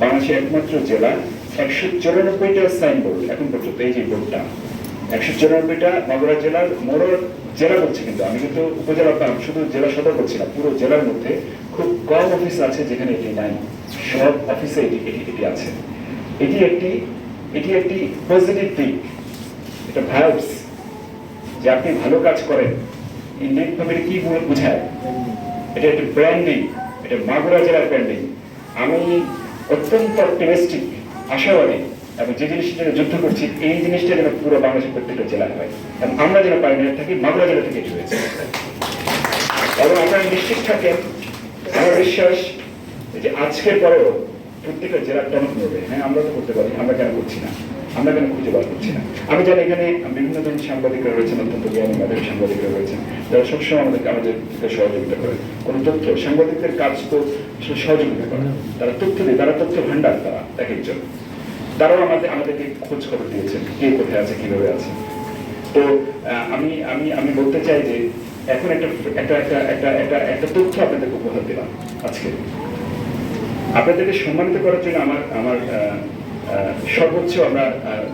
বাংলাদেশের একমাত্র জেলা, একশো চুরানব্বইটা সাইনবোর্ড এখন পর্যন্ত এই যে বোর্ডটা একশো চুরানব্বইটা মাগুরা জেলার মোড় জেলা বলছি কিন্তু, আমি কিন্তু উপজেলা শুধু জেলা সদর করছি না, পুরো জেলার মধ্যে খুব কম অফিস আছে যেখানে এটি নাই। সব অফিসে এটি এটি এটি আছে। এটি একটি এটি একটি পজিটিভ দিক, এটা ভাইবস যে আপনি ভালো কাজ করেন। ইন্ডিয়ান ফ্যামিলি কি বোঝায়? এটা একটা ব্র্যান্ডিং এটা মাগুরা জেলার ব্র্যান্ডিং আমি অত্যন্ত অপটিমিস্টিক আশাবাদী এবং যে জিনিসটা জন্য যুদ্ধ করছি, এই জিনিসটা যেন পুরো বাংলাদেশের প্রত্যেকটা জেলা হয়। এবং আমরা যেন পাইনিয়ার থাকি, মাগুরা জেলা থেকে এটি হয়েছে। এবং আমরা নিশ্চিত থাকেন আমার বিশ্বাস যে আজকের পরেও প্রত্যেকটা জেলার টনক নেবে হ্যাঁ আমরা তো করতে পারি, আমরা কেন করছি না? আমরা কেন খুঁজে বার করছি না? আমি জানি এখানে বিভিন্ন ধরনের সাংবাদিকরা রয়েছেন, অত্যন্ত জ্ঞানী মেধাবী সাংবাদিকরা রয়েছেন যারা সবসময় আমাদেরকে, আমাদের সহযোগিতা করে। কোনো তথ্য, সাংবাদিকদের কাজ তো সহযোগিতা করে। তারা তথ্য দেয়, তারা তথ্য ভান্ডার তারা এক একজন। তারাও আমাদের, আমাদেরকে খোঁজ খবর দিয়েছেন, কে কোথায় আছে, কীভাবে আছে। তো আমি আমি আমি বলতে চাই যে, এখন একটা একটা একটা একটা একটা একটা তথ্য আপনাদেরকে উপহার দিলাম আজকে। আপনাদেরকে সম্মানিত করার জন্য আমার আমার সর্বোচ্চ আমরা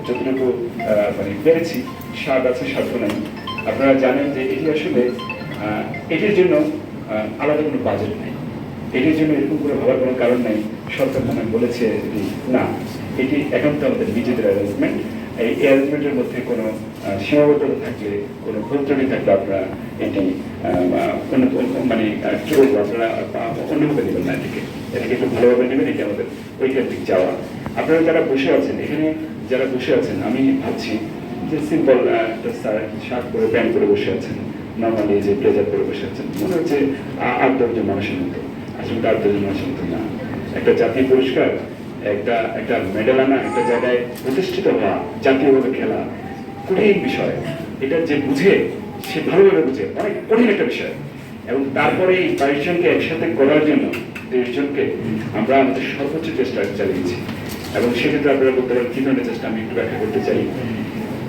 যতটুকু মানে পেরেছি, স্বাদ আছে সাধ্য নাই। আপনারা জানেন যে এটি আসলে এটির জন্য আলাদা কোনো বাজেট নেই। এটির জন্য এরকম করে ভাবার কোনো কারণ নেই। সরকার মনে বলেছে না, এটি একান্ত আমাদের নিজেদের অ্যারেঞ্জমেন্ট এই অ্যারেঞ্জমেন্টের মধ্যে কোনো সীমাবদ্ধতা থাকলে, কোনো ভুল ত্রুটি থাকলে আপনারা এটি মানে কি বলব অন্যভাবে নেবেন না এটিকে। এটাকে একটু ভালোভাবে নেবেন? এটি আমাদের ঐকান্তিক যাওয়া আপনারা যারা বসে আছেন, এখানে যারা বসে আছেন, আমি ভাবছি যে সিম্পল একটা শার্ট করে প্যান্ট করে বসে আছেন নর্মালি যে ব্লেজার করে বসে আছেন, মনে হচ্ছে আট দশজন মানুষের মতো। আসলে আট দশজন মানুষের মতো না। একটা জাতীয় পুরস্কার, একটা একটা মেডেল আনা, একটা জায়গায় প্রতিষ্ঠিত হওয়া, জাতীয়ভাবে খেলা, কঠিন বিষয়। এটা যে বুঝে, সে ভালোভাবে বুঝে, অনেক কঠিন একটা বিষয়। এবং তারপরে এই বাইশ জনকে একসাথে করার জন্য তেইশ জনকে আমরা আমাদের সর্বোচ্চ চেষ্টা চালিয়েছি। এবং সেক্ষেত্রে আপনারা বলতে পারেন কি ধরনের চেষ্টা আমি একটু ব্যাখ্যা করতে চাই।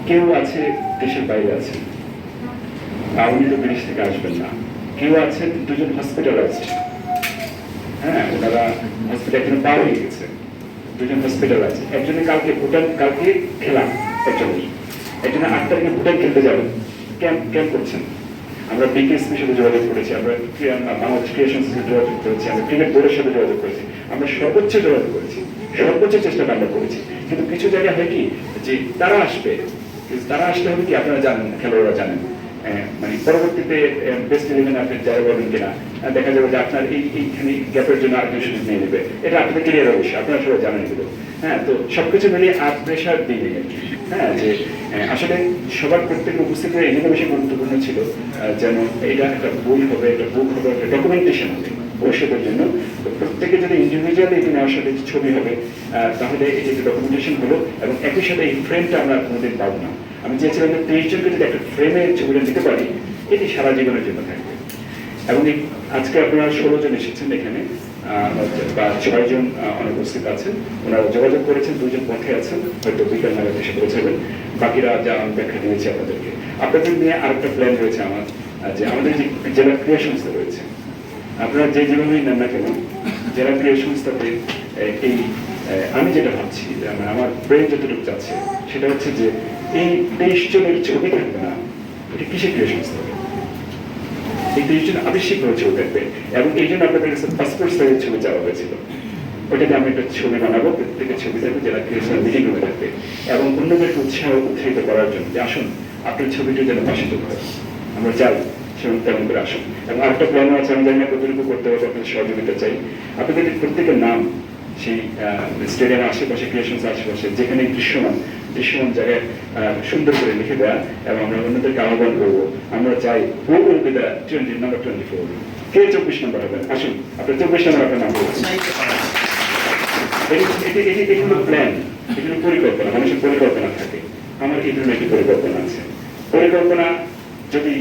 কেউ আছে, দেশের বাইরে আছে। উনি তো বিদেশ থেকে আসবেন না। কেউ আছেন, দুজন হসপিটালাইজড হ্যাঁ ওনারা হসপিটাল এখানে পার হয়ে গেছে। দুজন হসপিটাল আছে একজনের কালকে ভুটান, কালকে খেলা একজনের। একজনের আট তারিখে ভুটান খেলতে যাবেন। ক্যাম্প ক্যাম্প করছেন। আমরা বিকেএসপির সাথে যোগাযোগ করেছি, আমরা বাংলাদেশ ক্রিয়েশন সাথে যোগাযোগ করেছি, আমরা ক্রিকেট বোর্ডের সাথে যোগাযোগ করেছি, আমরা সর্বোচ্চ যোগাযোগ করেছি, সর্বোচ্চ চেষ্টা আমরা করেছি। কিন্তু কিছু জায়গায় হয় কি যে তারা আসবে তারা আসলে হবে কি আপনারা জানেন, খেলোয়াড়রা জানেন। মানে পরবর্তীতে বেস্ট ইলেভেন আপনি যারা বলবেন কিনা দেখা যাবে যে আপনার এই এইখানে গ্যাপের জন্য আরেকজন সুযোগ নিয়ে নেবে এটা ক্লিয়ার অবশ্যই আপনারা সবাই জানেন হ্যাঁ তো মিলিয়ে আর প্রেশার দিই নেই। হ্যাঁ যে আসলে সবার প্রত্যেকের বেশি গুরুত্বপূর্ণ ছিল যেন এটা একটা বই হবে, একটা বুক হবে, একটা ডকুমেন্টেশন হবে ভবিষ্যতের জন্য। তো প্রত্যেকে যদি ইন্ডিভিজুয়ালি এটি নেওয়ার সাথে ছবি হবে তাহলে এটি একটা ডকুমেন্টেশন হলো, এবং একই সাথে এই ফ্রেমটা আমরা কোনোদিন পাবো না। আমি চেয়েছিলাম যে তেইশ জনকে যদি একটা ফ্রেমে ছবিটা দিতে পারি, এটি সারা জীবনের জন্য থাকবে। এবং আজকে আপনারা ষোলো জন এসেছেন এখানে বা ছয় জন অনুপস্থিত আছেন। ওনারা যোগাযোগ করেছেন, দুজন পথে আছেন, হয়তো বিকাল নাগাদ এসে পৌঁছাবেন। বাকিরা যা আমি ব্যাখ্যা দিয়েছি আপনাদেরকে। আপনাদের নিয়ে আরেকটা প্ল্যান রয়েছে আমার যে আমাদের যে জেলা ক্রিয়া সংস্থা রয়েছে। আপনারা যে যেভাবেই নেন না কেন, জেলা ক্রিয়া সংস্থাতে এই আমি যেটা ভাবছি আমার ব্রেন যতটুকু যাচ্ছে সেটা হচ্ছে যে এই তেইশ জনের ছবি থাকবে না। এটা কিসে ক্রিয়া সংস্থা এই তেইশ জন আবশ্যিকভাবে ছবি থাকবে এবং এই জন্য আপনাদের কাছে পাসপোর্ট সাইজের ছবি চাওয়া হয়েছিল। আমি একটা ছবি বানাবো ছবি যারা ক্রিয়েশন মিটিং থাকবে এবং অন্যদেরকে উৎসাহ উৎসাহিত করার জন্য, যে আসুন, আপনার ছবিটি যেন হয় আমরা চাই সেরকম তেমন করে আসুন এবং আরেকটা প্ল্যান আছে, আমি জানি না কতটুকু করতে হবে, আপনাদের সহযোগিতা চাই। আপনাদের প্রত্যেকের নাম সেই স্টেডিয়ামের আশেপাশে ক্রিয়েশন আশেপাশে যেখানে দৃশ্যমান দৃশ্যমান জায়গায় সুন্দর করে লিখে দেওয়া এবং আমরা অন্যদেরকে আহ্বান করব। আমরা চাই টোয়েন্টি নাম্বার টোয়েন্টি ফোর কে চব্বিশ নম্বর হবেন আসুন চব্বিশ নম্বর নাম এগুলো প্ল্যান পরিকল্পনা, মানুষের পরিকল্পনা থাকে। আমার এই ধরনের একটি পরিকল্পনা আছে। পরিকল্পনা যদি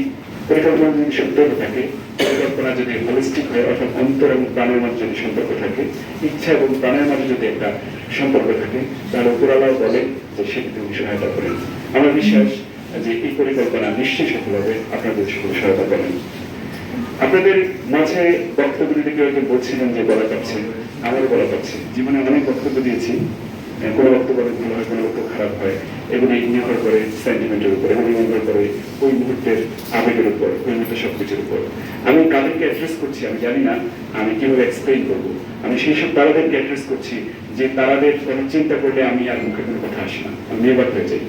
পরিকল্পনা যদি সত্য থাকে পরিকল্পনা যদি হোলিস্টিক হয় অর্থাৎ অন্তর এবং প্রাণের মাঝে যদি সম্পর্ক থাকে, ইচ্ছা এবং প্রাণের মাঝে যদি একটা সম্পর্ক থাকে, তাহলে উপরালাও বলে যে সেটি তুমি সহায়তা করেন আমার বিশ্বাস যে এই পরিকল্পনা নিশ্চয়ই সফল হবে আপনাদের সকল সহায়তা করেন। আপনাদের মাঝে বক্তব্য দিতে কেউ বলছিলেন যে বলা যাচ্ছে আমারও বলা পাচ্ছি জীবনে অনেক বক্তব্য দিয়েছি। কোনো বক্তব্য অনেক ভালো হয় কোনো বক্তব্য খারাপ হয়। এগুলি নির্ভর করে সেন্টিমেন্টের উপর এবং নির্ভর করে ওই মুহূর্তের আবেগের উপর, ওই মুহূর্তের সবকিছুর উপর। আমি কাদেরকে অ্যাড্রেস করছি, আমি জানি না আমি কীভাবে এক্সপ্লেইন করব। আমি সেই সব তারাদেরকে অ্যাড্রেস করছি যে তারাদের কোনো চিন্তা করলে আমি আর মুখে কোনো কথা আসি না। আমি নির্বাক হয়ে যাই।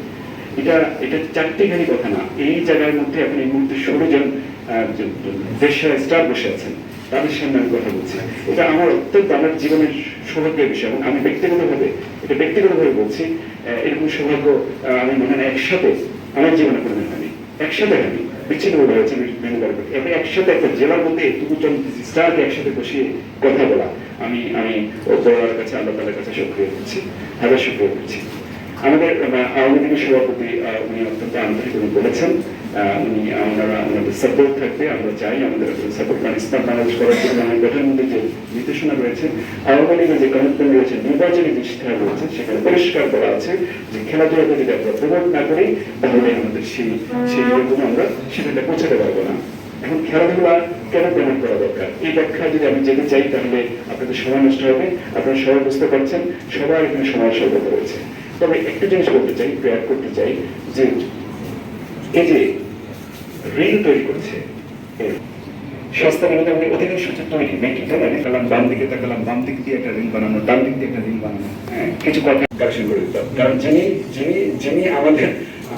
এটা এটা চারটেখানি কথা না। এই জায়গার মধ্যে আপনি এই মুহূর্তে ষোলো জন স্টার বসে আছেন। তাদের সামনে আমি কথা বলছি। এটা আমার অত্যন্ত, আমার জীবনের সৌভাগ্যের বিষয় এবং আমি ব্যক্তিগতভাবে, এটা ব্যক্তিগতভাবে বলছি এরকম সৌভাগ্য আমি মনে হয় একসাথে আমার জীবনে কোনোদিন হয়নি। একসাথে হয়নি। বিচ্ছিন্নভাবে হয়েছে এবং একসাথে একটা জেলার মধ্যে দুজন স্টারকে একসাথে বসিয়ে কথা বলা, আমি আমি ওপরওয়ালার কাছে, আল্লাহ তালার কাছে সক্রিয় করছি, হাজার সক্রিয় করছি। আমাদের আওয়ামী লীগের সভাপতি উনি অত্যন্ত আন্তরিক উনি বলেছেন উনি ওনারা আমাদের সাপোর্ট থাকবে, আমরা চাই আমাদের সাপোর্ট মানে ইসলাম বাংলাদেশ করার জন্য আমাদের গঠনের মধ্যে যে নির্দেশনা রয়েছে, আওয়ামী লীগের যে কমিটমেন্ট রয়েছে, নির্বাচনী যে ইশতেহার রয়েছে, সেখানে পরিষ্কার করা আছে যে খেলাধুলাকে যদি আমরা প্রমোট না করি, তাহলে আমাদের সেই সেই রকম আমরা সেখানে পৌঁছাতে পারব না। এখন খেলাধুলা কেন প্রমোট করা দরকার? এই ব্যাখ্যা যদি আমি যেতে চাই তাহলে আপনাদের সময় নষ্ট হবে, আপনারা সবাই বুঝতে পারছেন সবার এখানে সময় স্বল্পত রয়েছে তবে একটা জিনিস বলতে চাই প্রয়ার করতে চাই যে এই যে তৈরি করছে। সস্তা মধ্যে আমি অধিকাংশ হচ্ছে তৈরি মেকিং তাই না তাকালাম বাম দিকে তাকালাম বাম দিক দিয়ে একটা রিল বানানো ডান দিক দিয়ে একটা রিল বানানো। হ্যাঁ কিছু কথা কারেকশন করে দিতাম কারণ যিনি যিনি যিনি আমাদের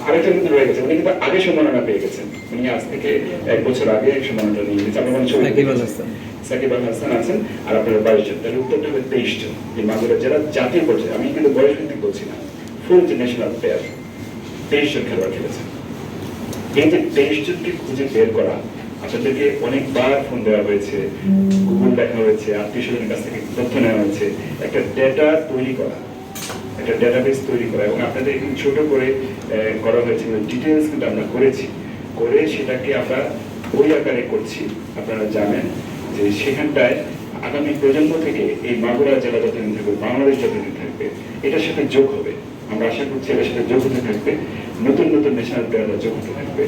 আরেকজন কিন্তু রয়ে গেছে উনি কিন্তু আগে সম্মাননা পেয়ে গেছেন। উনি আজ থেকে এক বছর আগে সম্মাননা নিয়ে গেছে মনে ছবি সাকিব আল হাসান। আছেন আর আপনারা বাইশ জন। তাহলে উত্তরটা হবে তেইশ জন। এই মাগুরা জেলা জাতীয় পর্যায়ে আমি কিন্তু বয়স ভিত্তিক বলছি না। ফুল যে ন্যাশনাল প্লেয়ার তেইশ জন খেলোয়াড় খেলেছেন। এই যে খুঁজে বের করা। আপনাদেরকে অনেকবার ফোন দেওয়া হয়েছে গুগল দেখা হয়েছে, আত্মীয় স্বজনের কাছ থেকে তথ্য নেওয়া হয়েছে। একটা ডেটা তৈরি করা, একটা ডেটাবেস তৈরি করা এবং আপনাদের একটু ছোট করে করা হয়েছে। ডিটেলস কিন্তু আমরা করেছি। করে সেটাকে আমরা বই আকারে করছি। আপনারা জানেন যে সেখানটায় আগামী প্রজন্ম থেকে এই মাগুরা জেলা যতদিন থাকবে, বাংলাদেশ যতদিন থাকবে, এটার সাথে যোগ হবে। আমরা আশা এটার সাথে যোগ হতে থাকবে। নতুন নতুন ন্যাশনাল প্লেয়াররা যোগ হতে থাকবে।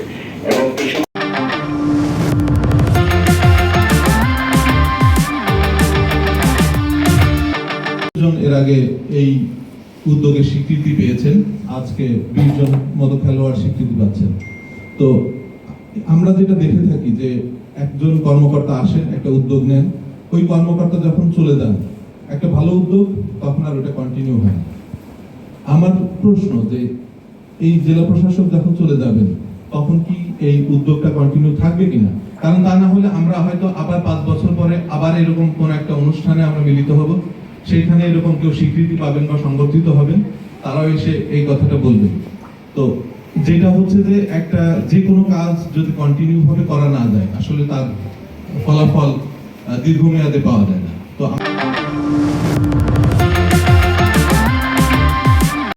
এবং এই এর আগে এই উদ্যোগে স্বীকৃতি পেয়েছেন। আজকে বিশ জন মতো খেলোয়াড় স্বীকৃতি পাচ্ছেন। তো আমরা যেটা দেখে থাকি যে একজন কর্মকর্তা আসেন, একটা উদ্যোগ নেন। ওই কর্মকর্তা যখন চলে যান, একটা ভালো উদ্যোগ, তখন আর ওটা কন্টিনিউ হয়। আমার প্রশ্ন যে এই জেলা প্রশাসক যখন চলে যাবেন, তখন কি এই উদ্যোগটা কন্টিনিউ থাকবে কিনা? কারণ তা না হলে আমরা হয়তো আবার পাঁচ বছর পরে আবার এরকম কোন একটা অনুষ্ঠানে আমরা মিলিত হব। সেইখানে এরকম কেউ স্বীকৃতি পাবেন বা সংগঠিত হবেন, তারাও এসে এই কথাটা বলবেন তো যেটা হচ্ছে যে একটা যে কোনো কাজ যদি কন্টিনিউ ভাবে করা না যায়, আসলে তার ফলাফল দীর্ঘমেয়াদে পাওয়া যায় না।